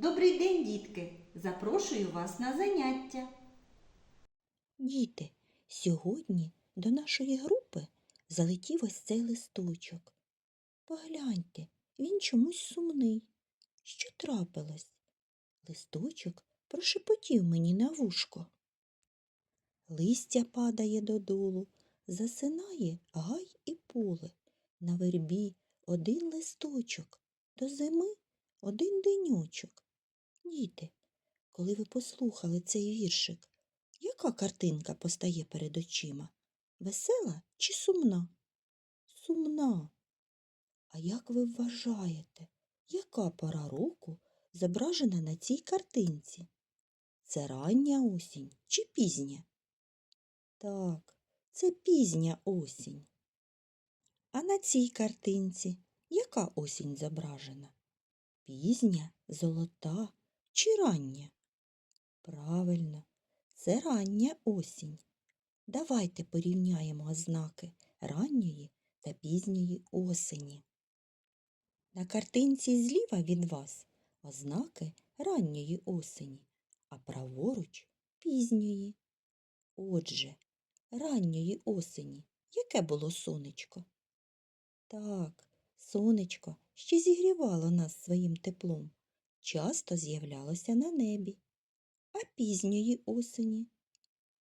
Добрий день, дітки! Запрошую вас на заняття. Діти, сьогодні до нашої групи залетів ось цей листочок. Погляньте, він чомусь сумний. Що трапилось? Листочок прошепотів мені на вушко. Листя падає додолу, засинає гай і поле. На вербі один листочок, до зими один денючок. Діти, коли ви послухали цей віршик, яка картинка постає перед очима? Весела чи сумна? Сумна. А як ви вважаєте, яка пора року зображена на цій картинці? Це рання осінь чи пізня? Так, це пізня осінь. А на цій картинці яка осінь зображена? Пізня, золота чи рання? Правильно, це рання осінь. Давайте порівняємо ознаки ранньої та пізньої осені. На картинці зліва від вас ознаки ранньої осені, а праворуч пізньої. Отже, ранньої осені яке було сонечко? Так, сонечко ще зігрівало нас своїм теплом, часто з'являлося на небі а пізньої осені.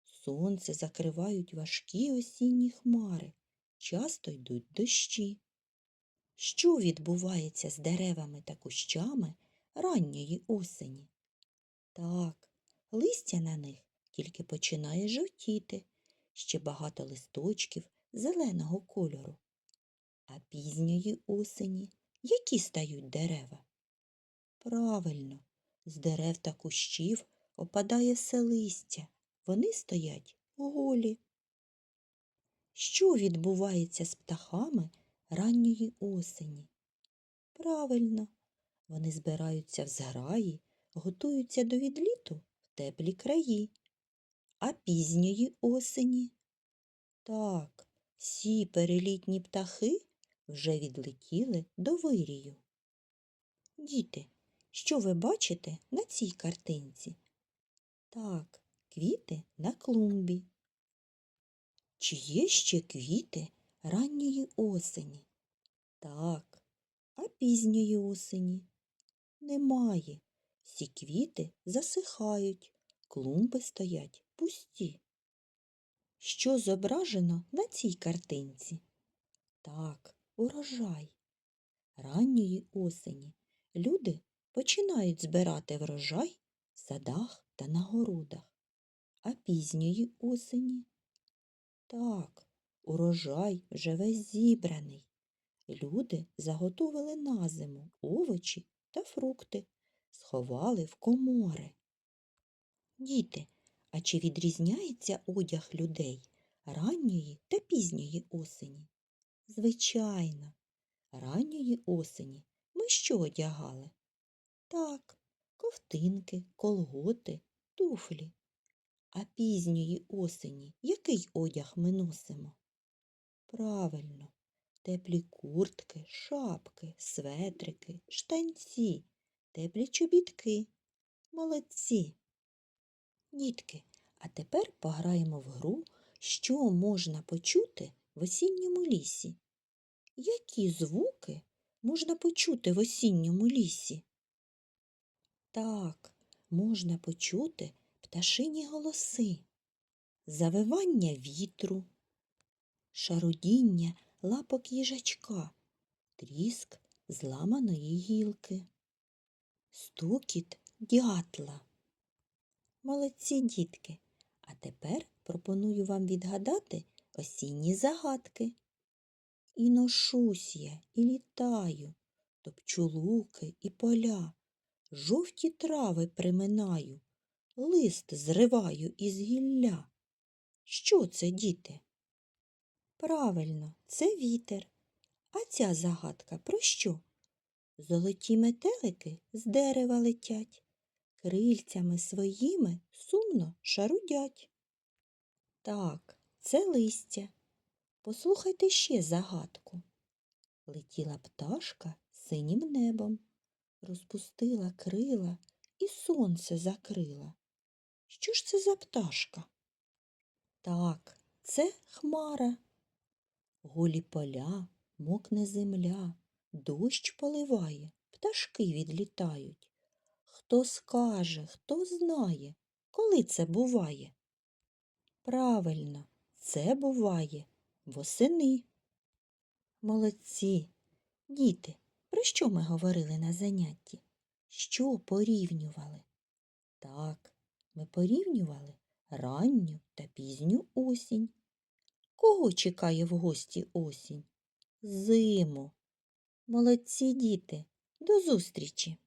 Сонце закривають важкі осінні хмари, часто йдуть дощі. Що відбувається з деревами та кущами ранньої осені? Так, листя на них тільки починає жовтіти, ще багато листочків зеленого кольору. А пізньої осені які стають дерева? Правильно, з дерев та кущів опадає все листя, вони стоять голі. Що відбувається з птахами ранньої осені? Правильно, вони збираються в зграї, готуються до відліту в теплі краї. А пізньої осені? Так, всі перелітні птахи вже відлетіли до вирію. Діти, що ви бачите на цій картинці? Так, квіти на клумбі. Чи є ще квіти ранньої осені? Так, а пізньої осені? Немає. Всі квіти засихають, клумби стоять пусті. Що зображено на цій картинці? Так, урожай. Ранньої осені люди починають збирати врожай в садах та на городах. А пізньої осені? Так, урожай вже весь зібраний. Люди заготовили на зиму овочі та фрукти, сховали в комори. Діти, а чи відрізняється одяг людей ранньої та пізньої осені? Звичайно, ранньої осені ми що одягали? Так, ковтинки, колготи, туфлі. А пізньої осені який одяг ми носимо? Правильно, теплі куртки, шапки, светрики, штанці, теплі чобітки. Молодці. Дітки, а тепер пограємо в гру, що можна почути в осінньому лісі. Які звуки можна почути в осінньому лісі? Так, можна почути пташині голоси, завивання вітру, шарудіння лапок їжачка, тріск зламаної гілки, стукіт дятла. Молодці дітки, а тепер пропоную вам відгадати осінні загадки. І ношусь я, і літаю, топчу луки і поля, жовті трави приминаю, лист зриваю із гілля. Що це, діти? Правильно, це вітер. А ця загадка про що? Золоті метелики з дерева летять, крильцями своїми сумно шарудять. Так, це листя. Послухайте ще загадку. Летіла пташка синім небом, розпустила крила і сонце закрила. Що ж це за пташка? Так, це хмара. Голі поля, мокне земля, дощ поливає, пташки відлітають. Хто скаже, хто знає, коли це буває? Правильно, це буває восени. Молодці. Діти, про що ми говорили на занятті? Що порівнювали? Так, ми порівнювали ранню та пізню осінь. Кого чекає в гості осінь? Зиму. Молодці діти. До зустрічі!